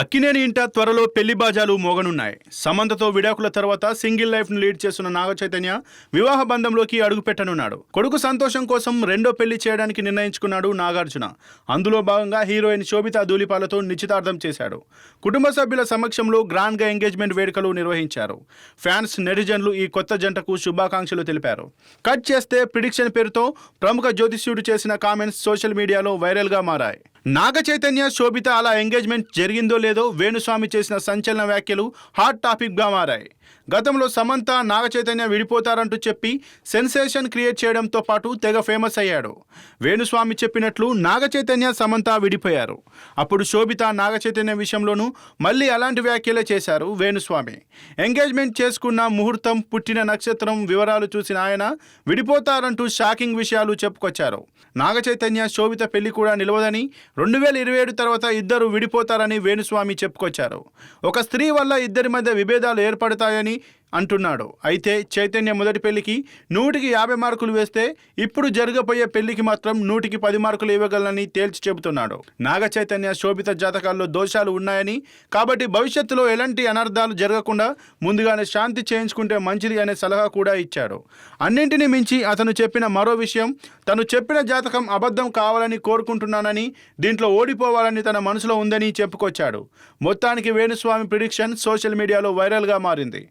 అక్కినేని ఇంట త్వరలో పెళ్ళి బాజాలు మోగనున్నాయి. సమంతతో విడాకుల తర్వాత సింగిల్ లైఫ్ను లీడ్ చేస్తున్న నాగ చైతన్య వివాహ బంధంలోకి అడుగుపెట్టనున్నాడు కొడుకు సంతోషం కోసం రెండో పెళ్ళి చేయడానికి నిర్ణయించుకున్నాడు నాగార్జున. అందులో భాగంగా హీరోయిన్ శోభితా ధూలిపాలతో నిశ్చితార్థం చేశాడు. కుటుంబ సభ్యుల సమక్షంలో గ్రాండ్గా ఎంగేజ్మెంట్ వేడుకలు నిర్వహించారు. ఫ్యాన్స్ నెటిజన్లు ఈ కొత్త జంటకు శుభాకాంక్షలు తెలిపారు. కట్ చేస్తే ప్రిడిక్షన్ పేరుతో ప్రముఖ జ్యోతిష్యుడు చేసిన కామెంట్స్ సోషల్ మీడియాలో వైరల్గా మారాయి. నాగ చైతన్య శోభిత అలా ఎంగేజ్మెంట్ జరిగిందో లేదో వేణుస్వామి చేసిన సంచలన వ్యాఖ్యలు హాట్ టాపిక్గా మారాయి. గతంలో సమంత నాగ చైతన్య విడిపోతారంటూ చెప్పి సెన్సేషన్ క్రియేట్ చేయడంతో పాటు తెగ ఫేమస్ అయ్యాడు. వేణుస్వామి చెప్పినట్లు నాగ చైతన్య సమంత విడిపోయారు. అప్పుడు శోభిత నాగ చైతన్య విషయంలోనూ మళ్ళీ అలాంటి వ్యాఖ్యలే చేశారు వేణుస్వామి. ఎంగేజ్మెంట్ చేసుకున్న ముహూర్తం పుట్టిన నక్షత్రం వివరాలు చూసిన ఆయన విడిపోతారంటూ షాకింగ్ విషయాలు చెప్పుకొచ్చారు. నాగ చైతన్య శోభిత పెళ్ళి కూడా నిలవదని రెండు వేల ఇరవై ఏడు తర్వాత ఇద్దరు విడిపోతారని వేణుస్వామి చెప్పుకొచ్చారు. ఒక స్త్రీ వల్ల ఇద్దరి మధ్య విభేదాలు ఏర్పడతాయని అంటున్నాడు. అయితే చైతన్య మొదటి పెళ్ళికి నూటికి యాభై మార్కులు వేస్తే ఇప్పుడు జరగబోయే పెళ్ళికి మాత్రం నూటికి పది మార్కులు ఇవ్వగలనని తేల్చి చెబుతున్నాడు. నాగ చైతన్య శోభిత జాతకాల్లో దోషాలు ఉన్నాయని కాబట్టి భవిష్యత్తులో ఎలాంటి అనర్థాలు జరగకుండా ముందుగానే శాంతి చేయించుకుంటే మంచిది అనే సలహా కూడా ఇచ్చాడు. అన్నింటినీ మించి అతను చెప్పిన మరో విషయం తను చెప్పిన జాతకం అబద్ధం కావాలని కోరుకుంటున్నానని దీంట్లో ఓడిపోవాలని తన మనసులో ఉందని చెప్పుకొచ్చాడు. మొత్తానికి వేణుస్వామి ప్రిడిక్షన్ సోషల్ మీడియాలో వైరల్గా మారింది.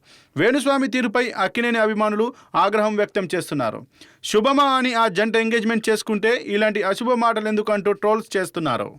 వేణుస్వామి తీరుపై అక్కినేని అభిమానులు ఆగ్రహం వ్యక్తం చేస్తున్నారు. శుభమా అని ఆ జంట ఎంగేజ్మెంట్ చేసుకుంటే ఇలాంటి అశుభ మాటలు ఎందుకంటూ ట్రోల్స్ చేస్తున్నారు.